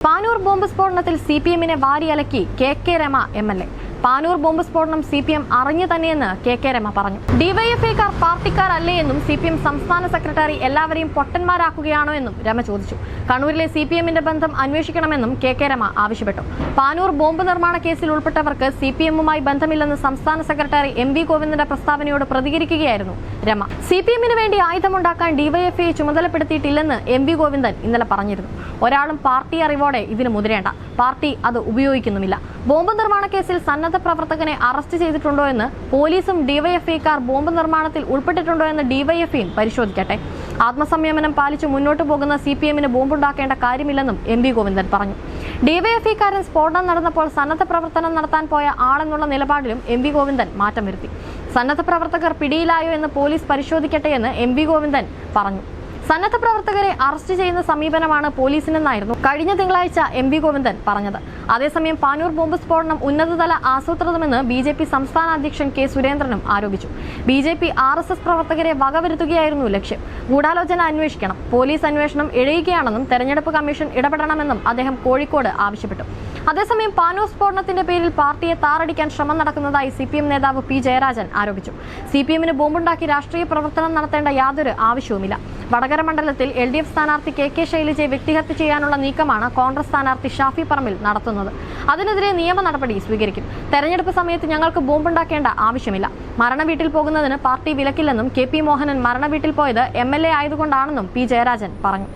Panoor bomb സ്ഫോടനത്തിൽ C P എമ്മിനെ വാരിയലക്കി K K Rema M L A Panoor bomb സ്ഫോടനം C P M അറിഞ്ഞു തന്നെയെന്ന് കെ കെ രമ പറഞ്ഞു. ഡിവൈഎഫ്ഐക്കാർ പാർട്ടിക്കാരല്ലേ എന്നും സി പി എം സംസ്ഥാന സെക്രട്ടറി എല്ലാവരെയും പൊട്ടന്മാരാക്കുകയാണോ എന്നും രമ ചോദിച്ചു. കണ്ണൂരിലെ സി പി എമ്മിന്റെ ബന്ധം അന്വേഷിക്കണമെന്നും കെ കെ രമ ആവശ്യപ്പെട്ടു. പാനൂർ ബോംബ് നിർമ്മാണ കേസിൽ ഉൾപ്പെട്ടവർക്ക് സി പി എമ്മുമായി ബന്ധമില്ലെന്ന് സംസ്ഥാന സെക്രട്ടറി എം വി ഗോവിന്ദന്റെ പ്രസ്താവനയോട് പ്രതികരിക്കുകയായിരുന്നു രമ. സി പി എമ്മിന് വേണ്ടി ആയുധമുണ്ടാക്കാൻ ഡിവൈഎഫ്ഐയെ ചുമതലപ്പെടുത്തിയിട്ടില്ലെന്ന് എം വി ഗോവിന്ദൻ ഇന്നലെ പറഞ്ഞിരുന്നു. ഒരാളും പാർട്ടി അറിവോടെ ഇതിന് മുതിരേണ്ട. പാർട്ടി അത് ഉപയോഗിക്കുന്നുമില്ല. ബോംബ് നിർമ്മാണ കേസിൽ സന്നദ്ധ പ്രവർത്തകനെ അറസ്റ്റ് ചെയ്തിട്ടുണ്ടോ എന്ന് പോലീസും ഡിവൈഎഫ്ഐക്കാർ ബോംബ് നിർമ്മാണത്തിൽ ഉൾപ്പെട്ടിട്ടുണ്ടോ എന്ന് ഡിവൈഎഫ്ഐയും പരിശോധിക്കട്ടെ. ആത്മസംയമനം പാലിച്ച് മുന്നോട്ട് പോകുന്ന സി പി എമ്മിന് ബോംബുണ്ടാക്കേണ്ട കാര്യമില്ലെന്നും എം വി ഗോവിന്ദൻ പറഞ്ഞു. ഡിവൈഎഫ്ഐക്കാരൻ സ്ഫോടനം നടന്നപ്പോൾ സന്നദ്ധ പ്രവർത്തനം നടത്താൻ പോയ ആളെന്നുള്ള നിലപാടിലും എം വി ഗോവിന്ദൻ മാറ്റം വരുത്തി. സന്നദ്ധ പ്രവർത്തകർ പിടിയിലായോ എന്ന് പോലീസ് പരിശോധിക്കട്ടെ എന്ന് എം വി ഗോവിന്ദൻ പറഞ്ഞു. സന്നദ്ധ പ്രവർത്തകരെ അറസ്റ്റ് ചെയ്യുന്ന സമീപനമാണ് പോലീസിനെന്നായിരുന്നു കഴിഞ്ഞ തിങ്കളാഴ്ച എം വി ഗോവിന്ദൻ പറഞ്ഞത്. അതേസമയം പാനൂർ ബോംബ് സ്ഫോടനം ഉന്നതതല ആസൂത്രിതമെന്ന് ബി ജെ പി സംസ്ഥാന അധ്യക്ഷൻ കെ സുരേന്ദ്രനും ആരോപിച്ചു. B J P R S S പ്രവർത്തകരെ വകവരുത്തുകയായിരുന്നു ലക്ഷ്യം. ഗൂഢാലോചന അന്വേഷിക്കണം. പോലീസ് അന്വേഷണം ഇഴയുകയാണെന്നും തെരഞ്ഞെടുപ്പ് കമ്മീഷൻ ഇടപെടണമെന്നും അദ്ദേഹം കോഴിക്കോട് ആവശ്യപ്പെട്ടു. അതേസമയം പാനൂർ സ്ഫോടനത്തിന്റെ പേരിൽ പാർട്ടിയെ താറടിക്കാൻ ശ്രമം നടക്കുന്നതായി സി പി എം നേതാവ് പി ജയരാജൻ ആരോപിച്ചു. സി പി എമ്മിന് ബോംബുണ്ടാക്കി രാഷ്ട്രീയ പ്രവർത്തനം നടത്തേണ്ട യാതൊരു ആവശ്യവുമില്ല. വടകര മണ്ഡലത്തിൽ എൽ ഡി എഫ് സ്ഥാനാർത്ഥി കെ കെ ശൈലജയെ വ്യക്തിഹത്യ ചെയ്യാനുള്ള നീക്കമാണ് കോൺഗ്രസ് സ്ഥാനാർത്ഥി ഷാഫി പറമ്പിൽ നടത്തുന്നത്. അതിനെതിരെ നിയമ നടപടി സ്വീകരിക്കും. തെരഞ്ഞെടുപ്പ് സമയത്ത് ഞങ്ങൾക്ക് ബോംബുണ്ടാക്കേണ്ട ആവശ്യമില്ല. മരണവീട്ടിൽ പോകുന്നതിന് പാർട്ടി വിലക്കില്ലെന്നും കെ പി മോഹനൻ മരണവീട്ടിൽ പോയത് എം എൽ എ ആയതുകൊണ്ടാണെന്നും പി ജയരാജൻ പറഞ്ഞു.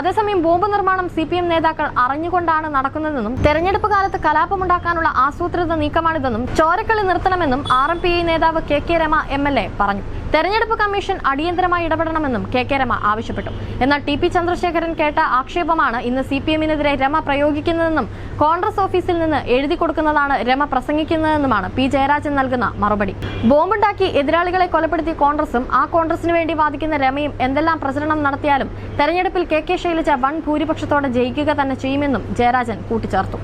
അതേസമയം ബോംബ് നിർമ്മാണം സി പി എം നേതാക്കൾ അറിഞ്ഞുകൊണ്ടാണ് നടക്കുന്നതെന്നും തെരഞ്ഞെടുപ്പ് കാലത്ത് കലാപമുണ്ടാക്കാനുള്ള ആസൂത്രിത നീക്കമാണിതെന്നും ചോരക്കളി നിർത്തണമെന്നും ആർ എം പി ഐ നേതാവ് K K Rema M L A പറഞ്ഞു. തെരഞ്ഞെടുപ്പ് കമ്മീഷൻ അടിയന്തരമായി ഇടപെടണമെന്നും കെ കെ രമ ആവശ്യപ്പെട്ടു. എന്നാൽ ടി പി ചന്ദ്രശേഖരൻ കേട്ട ആക്ഷേപമാണ് ഇന്ന് സി പി എമ്മിനെതിരെ രമ പ്രയോഗിക്കുന്നതെന്നും കോൺഗ്രസ് ഓഫീസിൽ നിന്ന് എഴുതി കൊടുക്കുന്നതാണ് രമ പ്രസംഗിക്കുന്നതെന്നുമാണ് പി ജയരാജൻ നൽകുന്ന മറുപടി. ബോംബുണ്ടാക്കി എതിരാളികളെ കൊലപ്പെടുത്തിയ കോൺഗ്രസും ആ കോൺഗ്രസിന് വേണ്ടി വാദിക്കുന്ന രമയും എന്തെല്ലാം പ്രചരണം നടത്തിയാലും തെരഞ്ഞെടുപ്പിൽ കെ കെ ശൈലജ വൻ ഭൂരിപക്ഷത്തോടെ ജയിക്കുക തന്നെ ചെയ്യുമെന്നും ജയരാജൻ കൂട്ടിച്ചേർത്തു.